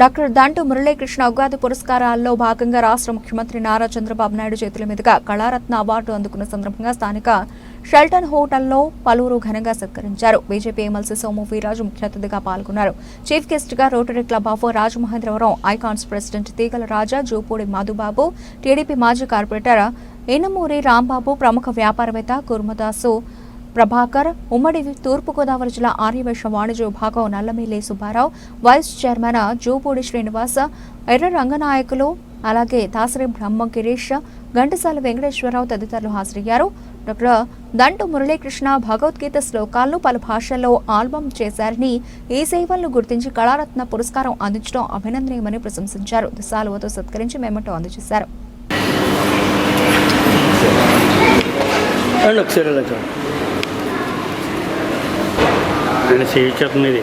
Doctor Dantu Muralikrishna Ugadi పురస్కారాల్లో భాగంగా రాష్ట్ర ముఖ్యమంత్రి నారా చంద్రబాబు నాయుడు చేతుల మీదుగా కళారత్న అవార్డు అందుకున్న సందర్భంగా స్థానిక షెల్టన్ హోటల్లో పలువురు ఘనంగా సత్కరించారు. బీజేపీ ఎమ్మెల్సీ సోము వీరాజు ముఖ్య అతిథిగా పాల్గొన్నారు. చీఫ్ గెస్ట్గా Rotary club of Rajamahendravaram icons president Teegala Raja Jupudi Madhubabu TDP మాజీ కార్పొరేటర్ ఏనమూరి రాంబాబు ప్రముఖ వ్యాపారవేత్త కుర్మదాసు ప్రభాకర్ ఉమ్మడి తూర్పుగోదావరి జిల్లా ఆర్యవైశ్య వాణిజ్య విభాగం నల్లమిల్లి సుబ్బారావు వైస్ చైర్మన్ జూపూడి శ్రీనివాస ఎర్ర రంగనాయకులు అలాగే దాసరి బ్రహ్మ గిరీష్ ఘంటసాల వెంకటేశ్వరరావు తదితరులు హాజరయ్యారు. డాక్టర్ దంటు మురళీకృష్ణ భగవద్గీత శ్లోకాలను పలు భాషల్లో ఆల్బమ్ చేశారని ఈ సేవలను గుర్తించి కళారత్న పురస్కారం అందించడం అభినందనీయమని ప్రశంసించారు. దిశాలువతో సత్కరించి మెమటో అందజేశారు. అండి ఒకసారి ఇలా ఇది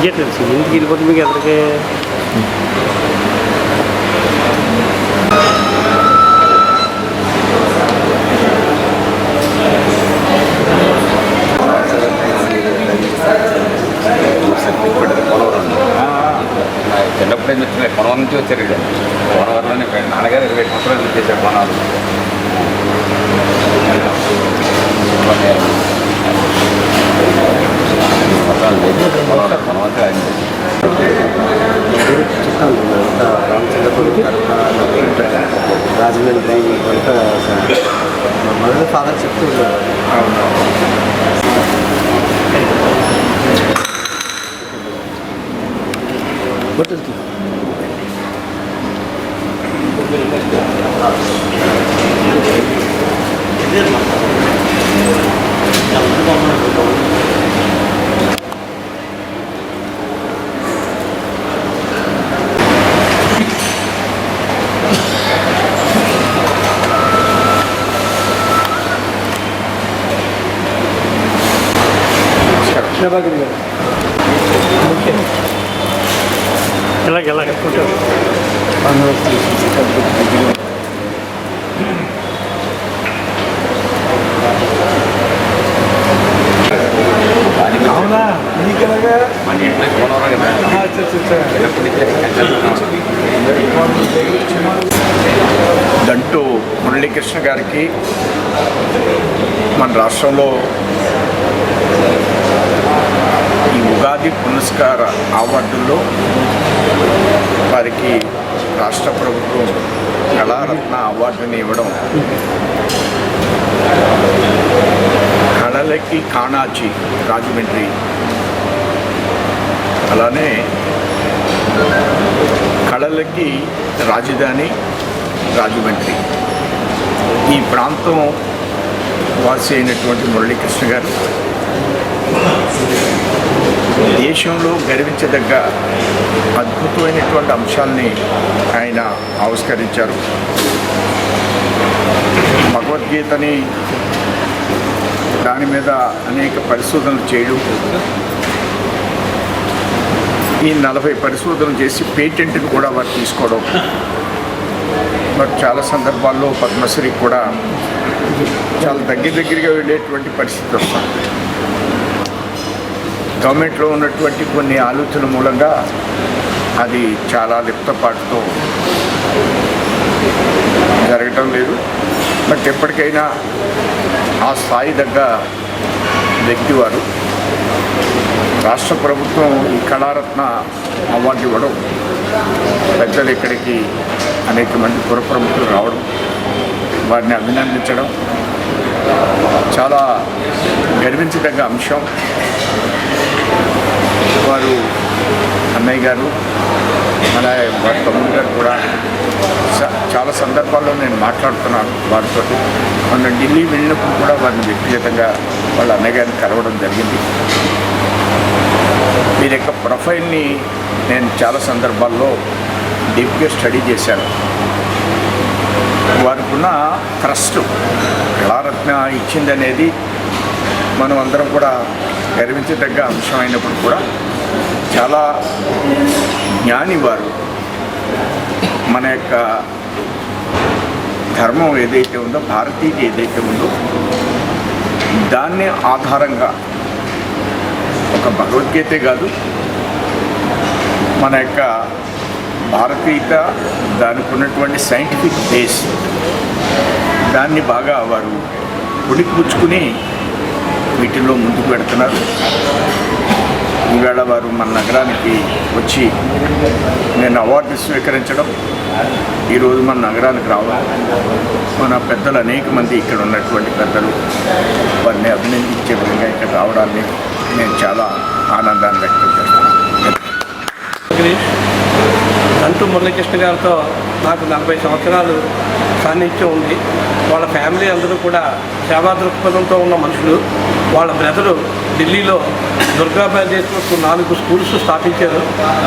చెయ్యట్లేదు ఇంటికి వెళ్ళిపోతే మీకు ఎక్కడికి చిన్నప్పుడు ఏం వచ్చినాయి కొనవరం నుంచి వచ్చారు ఇక్కడ కొనవరంలోనే నాన్నగారు ఇరవై సంవత్సరాలు చేశారు కొనవరం కొనవంతా ఆయన రాజమండ్రి ఇవంతా మొదలు ఫాదర్ చెప్తూ ఉండేవారు బట్టలు ప్రభాకర్ గారు ఇలాగ ఇలాగ ఫోటో అవునా? నీకెలాగా? నుంచి దంటూ మురళీకృష్ణ గారికి మన రాష్ట్రంలో ఉపాధి పురస్కార అవార్డుల్లో వారికి రాష్ట్ర ప్రభుత్వం కళారత్న అవార్డుని ఇవ్వడం కళలకి కాణాచి రాజమండ్రి. అలానే కళలకి రాజధాని రాజమండ్రి. ఈ ప్రాంతం వాసి అయినటువంటి మురళీకృష్ణ గారు దేశంలో గర్వించదగ్గ అద్భుతమైనటువంటి అంశాలని ఆయన ఆవిష్కరించారు. భగవద్గీతని దాని మీద అనేక పరిశోధనలు చేయడం ఈ నలభై పరిశోధనలు చేసి పేటెంట్ని కూడా వారు తీసుకోవడం మరి చాలా సందర్భాల్లో పద్మశ్రీ కూడా చాలా దగ్గర దగ్గరగా వెళ్ళేటువంటి పరిస్థితి వస్తుంది. గవర్నమెంట్లో ఉన్నటువంటి కొన్ని ఆలోచన మూలంగా అది చాలా లిప్తపాటుతో జరగటం లేదు. బట్ ఎప్పటికైనా ఆ స్థాయి దగ్గ వ్యక్తి వారు రాష్ట్ర ప్రభుత్వం ఈ కళారత్న అవార్డు ఇవ్వడం పెద్దలు ఇక్కడికి అనేక మంది పుర ప్రముఖులు రావడం వారిని అభినందించడం చాలా గర్వించదగ్గ అంశం. వారు అన్నయ్య గారు అలాగే వారి తమ్ముడు గారు కూడా చాలా సందర్భాల్లో నేను మాట్లాడుతున్నాను వారితో మొన్న ఢిల్లీ వెళ్ళినప్పుడు కూడా వారిని వ్యక్తిగతంగా వాళ్ళ అన్నయ్య గారిని కలవడం జరిగింది. వీరి యొక్క ప్రొఫైల్ని నేను చాలా సందర్భాల్లో డీప్గా స్టడీ చేశాను. వారికున్న ట్రస్ట్ కళారత్న ఇచ్చిందనేది మనం అందరం కూడా గర్వించదగ్గ అంశం అయినప్పుడు కూడా చాలా జ్ఞాని వారు మన యొక్క ధర్మం ఏదైతే ఉందో భారతీయత ఏదైతే ఉందో దాన్ని ఆధారంగా ఒక భగవద్గీతే కాదు మన యొక్క భారతీయత దానికి ఉన్నటువంటి సైంటిఫిక్ బేస్ దాన్ని బాగా వారు పుణికిపుచ్చుకుని వీటిల్లో ముందుకు పెడుతున్నారు ఈవేళ వారు మన నగరానికి వచ్చి నేను అవార్డు స్వీకరించడం ఈరోజు మన నగరానికి రావడం మన పెద్దలు అనేక మంది ఇక్కడ ఉన్నటువంటి పెద్దలు వారిని అభినందించే విధంగా ఇక్కడ రావడాన్ని నేను చాలా ఆనందాన్ని వ్యక్తం చేస్తున్నాను. అంటూ మురళీకృష్ణ గారితో నాకు నలభై సంవత్సరాలు సాన్నిధ్యం ఉంది. వాళ్ళ ఫ్యామిలీ అందరూ కూడా సేవా దృక్పథంతో ఉన్న మనుషులు. వాళ్ళ బ్రదరు ఢిల్లీలో దుర్గాబాయ్ దేశ్ నాలుగు స్కూల్స్ స్థాపించారు.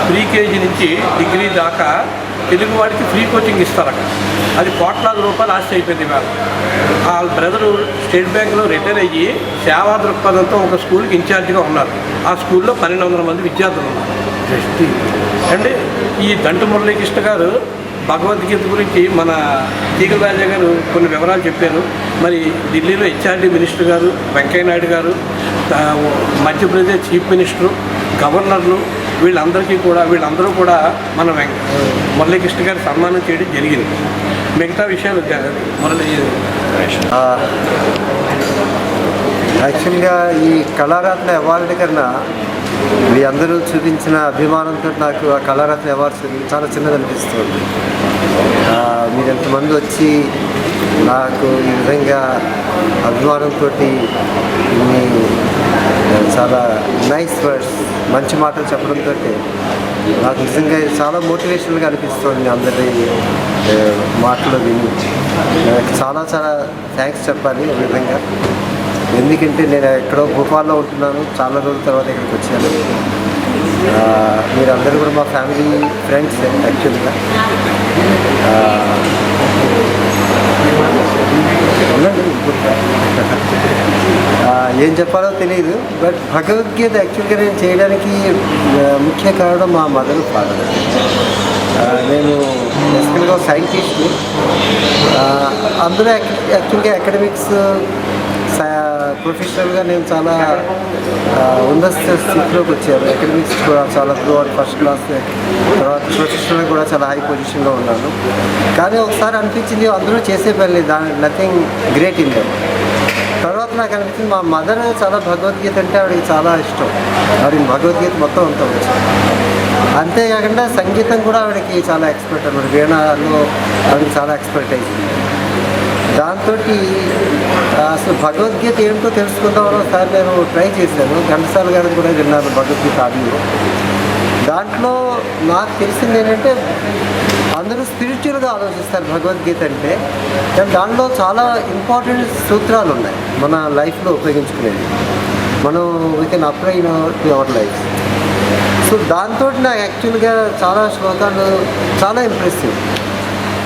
ప్రీ కేజీ నుంచి డిగ్రీ దాకా తెలుగు వాడికి ఫ్రీ కోచింగ్ ఇస్తారట. అది కోట్లాది రూపాయలు ఆస్తి అయిపోయింది ఇవాళ వాళ్ళ బ్రదరు స్టేట్ బ్యాంక్లో రిటైర్ అయ్యి సేవా దృక్పథంతో ఒక స్కూల్కి ఇన్ఛార్జిగా ఉన్నారు. ఆ స్కూల్లో పన్నెండు వందల మంది విద్యార్థులు ఉన్నారు. అంటే ఈ దంటు మురళీకృష్ణ గారు భగవద్గీత గురించి మన తీగల రాజా గారు కొన్ని వివరాలు చెప్పారు. మరి ఢిల్లీలో హెచ్ఆర్డి మినిస్టర్ గారు వెంకయ్యనాయుడు గారు మధ్యప్రదేశ్ చీఫ్ మినిస్టరు గవర్నర్లు వీళ్ళందరికీ కూడా వీళ్ళందరూ కూడా మన వెంక మురళీకృష్ణ గారి సన్మానం చేయడం జరిగింది. మిగతా విషయాలు మురళీ యాక్చువల్గా ఈ కళారత్న అవార్డు కన్నా మీ అందరూ చూపించిన అభిమానంతో నాకు ఆ కళారత్న అవార్డ్స్ చాలా చిన్నది అనిపిస్తుంది. మీరు ఎంతమంది వచ్చి నాకు ఈ విధంగా అభిమానంతో మీ చాలా నైస్ వర్డ్స్ మంచి మాటలు చెప్పడంతో నాకు నిజంగా చాలా మోటివేషనల్గా అనిపిస్తుంది అందరి మాటలు విని. నాకు చాలా చాలా థ్యాంక్స్ చెప్పాలి ఈ విధంగా. ఎందుకంటే నేను ఎక్కడో భూపాల్లో ఉంటున్నాను. చాలా రోజుల తర్వాత ఇక్కడికి వచ్చాను. మీరందరూ కూడా మా ఫ్యామిలీ ఫ్రెండ్స్ యాక్చువల్గా. ఏం చెప్పాలో తెలియదు బట్ భగవద్గీత యాక్చువల్గా నేను చేయడానికి ముఖ్య కారణం మా మదర్ ఫాదర్. నేను బేసికల్గా సైంటిస్ట్ అందులో యాక్చువల్గా అకాడమిక్స్ ప్రొఫెషనల్గా నేను చాలా ఉందస్త ఉన్నత స్థితిలోకి వచ్చాను. అకాడమిక్స్ కూడా చాలా త్రూ ఫస్ట్ క్లాస్ తర్వాత ప్రొఫెషనల్గా కూడా చాలా హై పొజిషన్లో ఉన్నాను. కానీ ఒకసారి అనిపించింది అందరూ చేసే పని లేదు దాని నథింగ్ గ్రేట్ ఇన్ దమ్ తర్వాత నాకు అనిపించింది మా మదర్ చాలా భగవద్గీత అంటే ఆవిడకి చాలా ఇష్టం. ఆవిడకి భగవద్గీత మొత్తం అంతా వచ్చింది అంతేకాకుండా సంగీతం కూడా ఆవిడకి చాలా ఎక్స్పర్ట్ అనమాట వీణలో ఆవిడకి చాలా ఎక్స్పర్ట్ అయింది. దాంతో అసలు భగవద్గీత ఏంటో తెలుసుకుందామని ఒకసారి నేను ట్రై చేశాను. ఘంటసాల గారిని కూడా విన్నాను భగవద్గీత ఆడియో. దాంట్లో నాకు తెలిసింది ఏంటంటే అందరూ స్పిరిచువల్గా ఆలోచిస్తారు భగవద్గీత అంటే. కానీ దాంట్లో చాలా ఇంపార్టెంట్ సూత్రాలు ఉన్నాయి మన లైఫ్లో ఉపయోగించుకునేవి. మనం we can apply in to our life so దాంతో నాకు యాక్చువల్గా చాలా శ్లోకాలు చాలా ఇంప్రెసివ్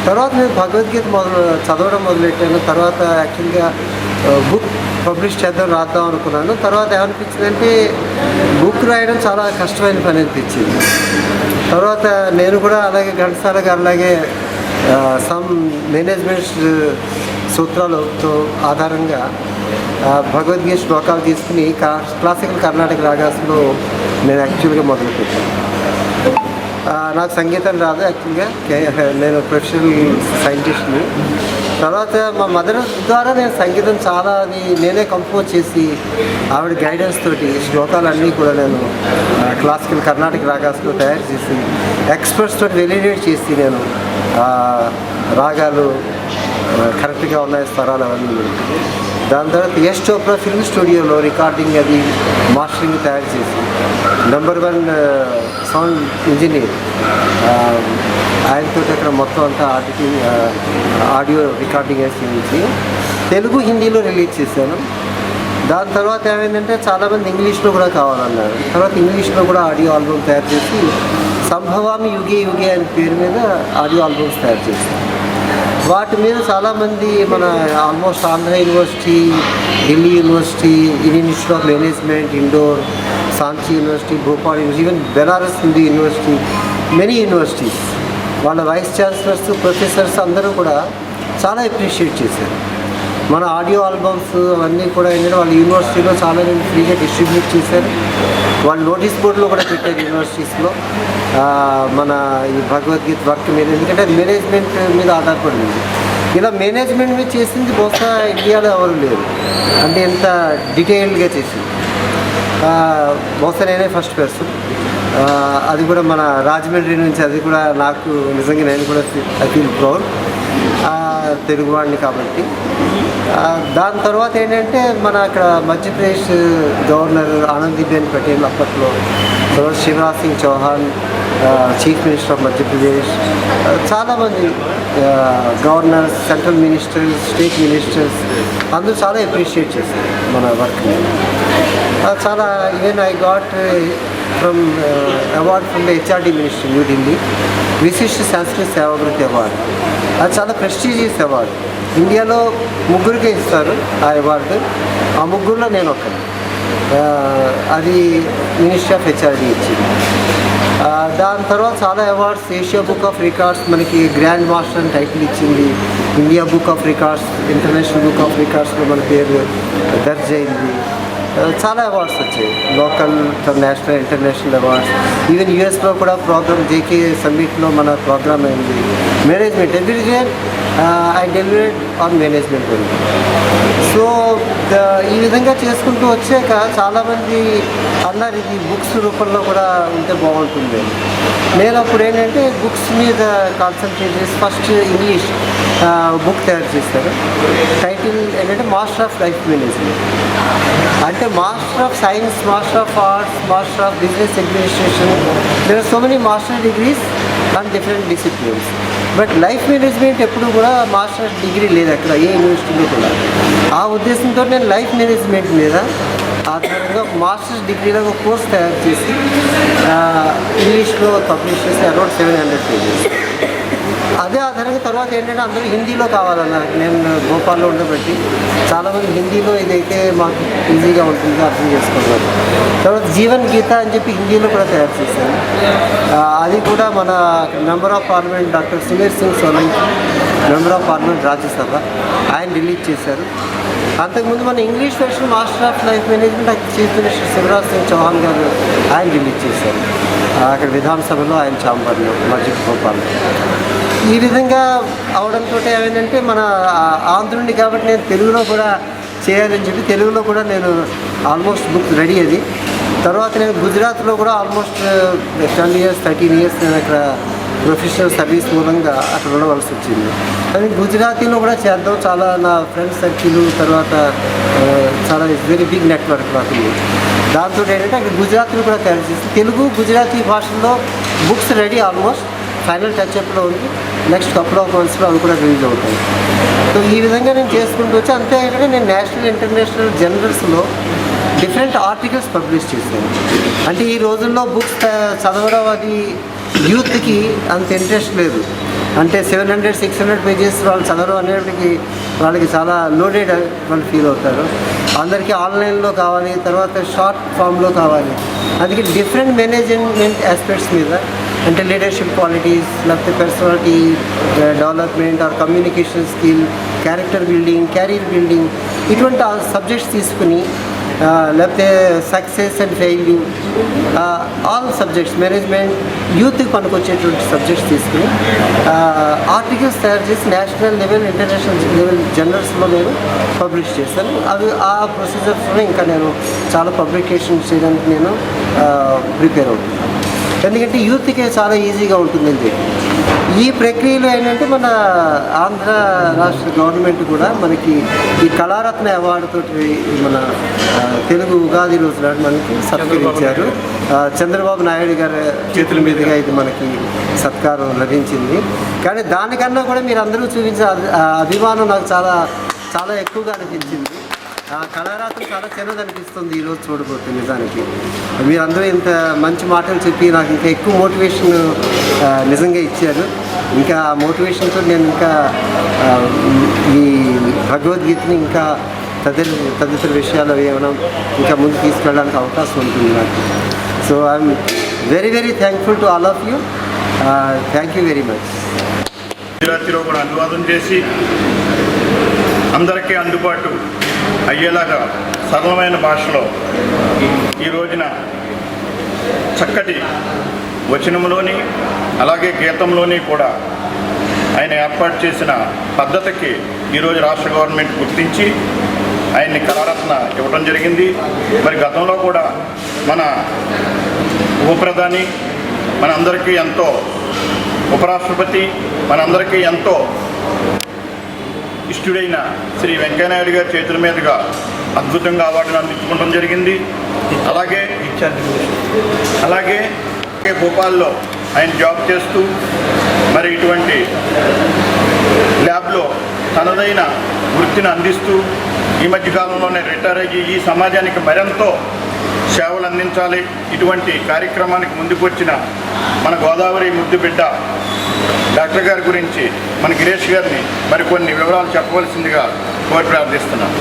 తర్వాత నేను భగవద్గీత మొదలు చదవడం మొదలెట్టాను తర్వాత యాక్చువల్గా బుక్ పబ్లిష్ చేద్దాం రాద్దాం అనుకున్నాను. తర్వాత ఏమనిపించిందంటే బుక్ రాయడం చాలా కష్టమైన పని అనిపించింది. తర్వాత నేను కూడా అలాగే ఘంటసాల గారు అలాగే సమ్ మేనేజ్మెంట్ సూత్రాలతో ఆధారంగా భగవద్గీత శ్లోకాలు తీసుకుని కా- క్లాసికల్ కర్ణాటక రాగాస్లో నేను యాక్చువల్గా మొదలుపెట్టాను. నాకు సంగీతం రాదు యాక్చువల్గా నేను ప్రొఫెషనల్ సైంటిస్ట్ని తర్వాత మా మదర్ ద్వారా నేను సంగీతం చాలా అది నేనే కంపోజ్ చేసి ఆవిడ గైడెన్స్ తోటి శ్లోకాలన్నీ కూడా నేను క్లాసికల్ కర్ణాటక రాగాస్లో తయారు చేసి ఎక్స్పర్ట్స్ తోటి వెలిడేట్ చేసి నేను రాగాలు కరెక్ట్గా ఉన్నాయి స్వరాలు అవన్నీ. దాని తర్వాత యశ్ చోప్రా ఫిల్మ్ స్టూడియోలో రికార్డింగ్ అది మాస్టరింగ్ తయారు చేసి నెంబర్ వన్ సౌండ్ ఇంజనీర్. ఆయనతో అక్కడ మొత్తం అంతా ఆడిటింగ్ ఆడియో రికార్డింగ్ వేసి తెలుగు హిందీలో రిలీజ్ చేశాను. దాని తర్వాత ఏమైందంటే చాలామంది ఇంగ్లీష్లో కూడా కావాలన్నారు. తర్వాత ఇంగ్లీష్లో కూడా ఆడియో ఆల్బమ్ తయారు చేసి సంభవామి యుగే యుగే అనే పేరు మీద ఆడియో ఆల్బమ్స్ తయారు చేశాను వాటి మీద చాలామంది మన almost Andhra university Delhi university Indian institute of management Indore Sanchi university Bhopal university even Benaras Hindu university many universities వాళ్ళ వైస్ ఛాన్సలర్స్ ప్రొఫెసర్స్ అందరూ కూడా చాలా అప్రిషియేట్ చేశారు. మన ఆడియో ఆల్బమ్స్ అవన్నీ కూడా ఏంటంటే వాళ్ళ యూనివర్సిటీలో చాలా ఫ్రీగా డిస్ట్రిబ్యూట్ చేశారు. వాళ్ళు నోటీస్ బోర్డులో కూడా పెట్టారు యూనివర్సిటీస్లో. మన ఈ భగవద్గీత వర్క్ మీద. ఎందుకంటే మేనేజ్మెంట్ మీద ఆధారపడింది. ఇలా మేనేజ్మెంట్ మీద చేసింది బహుశా ఇండియాలో ఎవరు లేరు. అంటే ఎంత డీటెయిల్డ్గా చేసింది. బహుశా నేనే ఫస్ట్ పర్సన్. అది కూడా మన రాజమండ్రి నుంచి అది కూడా నాకు నిజంగా నేను కూడా ఐ ఫీల్ ప్రౌడ్. తెలుగువాడిని కాబట్టి. దాని తర్వాత ఏంటంటే మన అక్కడ మధ్యప్రదేశ్ గవర్నర్ ఆనందీబెన్ పటేల్ అప్పట్లో. తర్వాత Shivraj Singh Chouhan chief minister of Madhya Pradesh చాలామంది governors central ministers state ministers అందరూ చాలా అప్రిషియేట్ చేశారు మన వర్క్ని చాలా even I got from award from the HRD minister New Delhi విశిష్ట సంస్కృతి సేవాభృతి అవార్డు. అది చాలా ప్రెస్టీజియస్ అవార్డు ఇండియాలో ముగ్గురికే ఇస్తారు ఆ అవార్డు ఆ ముగ్గురులో నేను ఒకటి అది మినిస్ట్రీ ఆఫ్ హెచ్ఆర్డి ఇచ్చింది. దాని తర్వాత చాలా awards Asia book of records మనకి గ్రాండ్ మాస్టర్ అని టైటిల్ ఇచ్చింది. India book of records international book of రికార్డ్స్లో మన పేరు దర్జ్ అయింది చాలా అవార్డ్స్ వచ్చాయి. Local national international awards even యూఎస్లో కూడా ప్రోగ్రామ్ జేకే సమ్మిట్లో మన ప్రోగ్రామ్ అయింది management every year I deliberate on management గురించి. సో ద- ఈ విధంగా చేసుకుంటూ వచ్చాక చాలామంది అన్నారు ఇది బుక్స్ రూపంలో కూడా ఉంటే బాగుంటుంది. నేను అప్పుడు ఏంటంటే బుక్స్ మీద కాన్సన్ట్రేట్ చేసి ఫస్ట్ ఇంగ్లీష్ బుక్ తయారు చేశారు టైటిల్ ఏంటంటే మాస్టర్ ఆఫ్ లైఫ్ మేనేజ్మెంట్. అంటే master of science master of arts master of business administration. There are so many master degrees on different disciplines but life management ఎప్పుడు కూడా masters degree లేదు అక్కడ ఏ యూనివర్సిటీలో కూడా. ఆ ఉద్దేశంతో నేను లైఫ్ మేనేజ్మెంట్ మీద ఆధారంగా ఒక మాస్టర్స్ డిగ్రీలో ఒక కోర్స్ తయారు చేసి ఇంగ్లీష్లో పబ్లిష్ చేసి అరౌండ్ సెవెన్ హండ్రెడ్ పేజెస్ అదే ఆధారంగా తర్వాత ఏంటంటే అందరూ హిందీలో కావాలన్నారు. నేను భోపాల్లో ఉండబట్టి చాలామంది హిందీలో ఇదైతే మాకు ఈజీగా ఉంటుంది అర్థం చేసుకున్నారు. తర్వాత జీవన్ గీత అని చెప్పి హిందీలో కూడా తయారు చేశాను అది కూడా మన member of parliament doctor Sumer Singh Solanki member of parliament Rajya Sabha ఆయన రిలీజ్ చేశారు. అంతకుముందు మన English version master of life management chief minister Shivraj Singh Chouhan గారు ఆయన రిలీజ్ చేశారు. అక్కడ విధానసభలో ఆయన చాంబర్లో మస్జిద్ గోపాల్ ఈ విధంగా అవడంతో ఏమైందంటే మన ఆంధ్రుడి ఆంధ్రుడిని కాబట్టి నేను తెలుగులో కూడా చేయాలని చెప్పి తెలుగులో కూడా నేను ఆల్మోస్ట్ బుక్ రెడీ అది. తర్వాత నేను గుజరాత్లో కూడా almost ten years thirteen years నేను అక్కడ ప్రొఫెషనల్ సర్వీస్ మూలంగా అక్కడ ఉండవలసి వచ్చింది. కానీ గుజరాతీలో కూడా చేద్దాం. చాలా నా ఫ్రెండ్స్ సర్కిల్ తర్వాత చాలా వెరీ బిగ్ నెట్వర్క్ నాకు దాంతో ఏంటంటే అక్కడ గుజరాతీలో కూడా తయారు చేసి తెలుగు గుజరాతీ భాషల్లో books ready almost final touch అప్లో ఉంది. నెక్స్ట్ కపుల్ ఆఫ్ మంత్స్లో అవి కూడా రిలీజ్ అవుతాయి. సో ఈ విధంగా నేను చేసుకుంటూ వచ్చి అంతేకాకుండా నేను నేషనల్ ఇంటర్నేషనల్ జర్నల్స్లో డిఫరెంట్ ఆర్టికల్స్ పబ్లిష్ చేశాను. అంటే ఈ రోజుల్లో బుక్స్ చదవడం అది యూత్కి అంత ఇంట్రెస్ట్ లేదు. అంటే seven hundred six hundred pages వాళ్ళు చదవడం అనేటికి వాళ్ళకి చాలా లోడెడ్ వాళ్ళు ఫీల్ అవుతారు. అందరికీ ఆన్లైన్లో కావాలి తర్వాత షార్ట్ ఫామ్లో కావాలి. అందుకే డిఫరెంట్ మేనేజ్మెంట్ ఆస్పెక్ట్స్ మీద అంటే లీడర్షిప్ క్వాలిటీస్ లేకపోతే personality development or communication skill character building career building ఇటువంటి సబ్జెక్ట్స్ తీసుకుని లేకపోతే success and failure all subjects management యూత్కి పనికొచ్చేటువంటి సబ్జెక్ట్స్ తీసుకుని ఆర్టికల్స్ తయారు చేసి నేషనల్ లెవెల్ ఇంటర్నేషనల్ లెవెల్ జర్నల్స్లో నేను పబ్లిష్ చేశాను. అవి ఆ ప్రొసీజర్స్లో ఇంకా నేను చాలా పబ్లికేషన్ చేయడానికి నేను ప్రిపేర్ అవుతున్నాను. ఎందుకంటే యూత్కి చాలా ఈజీగా ఉంటుందని చెప్పి. ఈ ప్రక్రియలో ఏంటంటే మన ఆంధ్ర రాష్ట్ర గవర్నమెంట్ కూడా మనకి ఈ కళారత్న అవార్డుతో మన తెలుగు ఉగాది రోజు నాడు మనకి సత్కరించారు. చంద్రబాబు నాయుడు గారి చేతుల మీదుగా ఇది మనకి సత్కారం లభించింది. కానీ దానికన్నా కూడా మీరు అందరూ చూపించే అభిమానం నాకు చాలా చాలా ఎక్కువగా అనిపించింది. ఆ కళారాత్రి చాలా చిన్నది అనిపిస్తుంది ఈరోజు చూడబోతుంది నిజానికి. మీరందరూ ఇంత మంచి మాటలు చెప్పి నాకు ఇంకా ఎక్కువ మోటివేషన్ నిజంగా ఇచ్చారు. ఇంకా ఆ మోటివేషన్తో నేను ఇంకా ఈ భగవద్గీతని ఇంకా తదితర తదితర విషయాలు ఏమైనా ఇంకా ముందు తీసుకెళ్ళడానికి అవకాశం ఉంటుంది నాకు. So I'm very very thankful to all of you thank you very much గుజరాతీలో కూడా అనువాదం చేసి అందరికీ అందుబాటు. అయ్యేలాగా సరళమైన భాషలో ఈ రోజున చక్కటి వచనంలోని అలాగే గీతంలోని కూడా ఆయన ఏర్పాటు చేసిన పద్ధతికి ఈరోజు రాష్ట్ర గవర్నమెంట్ గుర్తించి ఆయన్ని కళారత్న ఇవ్వడం జరిగింది. మరి గతంలో కూడా మన ఉపప్రధాని మనందరికీ ఎంతో ఉపరాష్ట్రపతి మనందరికీ ఎంతో ఇష్టుడైన శ్రీ వెంకయ్యనాయుడు గారి చేతుల మీదుగా అద్భుతంగా అవార్డును అందించుకోవడం జరిగింది. అలాగే అలాగే భోపాల్లో ఆయన జాబ్ చేస్తూ మరి ఇటువంటి ల్యాబ్లో తనదైన వృత్తిని అందిస్తూ ఈ మధ్య కాలంలోనే రిటైర్ అయ్యి ఈ సమాజానికి మరెంతో సేవలు అందించాలి. ఇటువంటి కార్యక్రమానికి ముందుకు వచ్చిన మన గోదావరి ముద్దు బిడ్డ డాక్టర్ గారి గురించి మన గిరీష్ గారిని మరికొన్ని వివరాలు చెప్పవలసిందిగా కోరి ప్రార్థిస్తున్నాను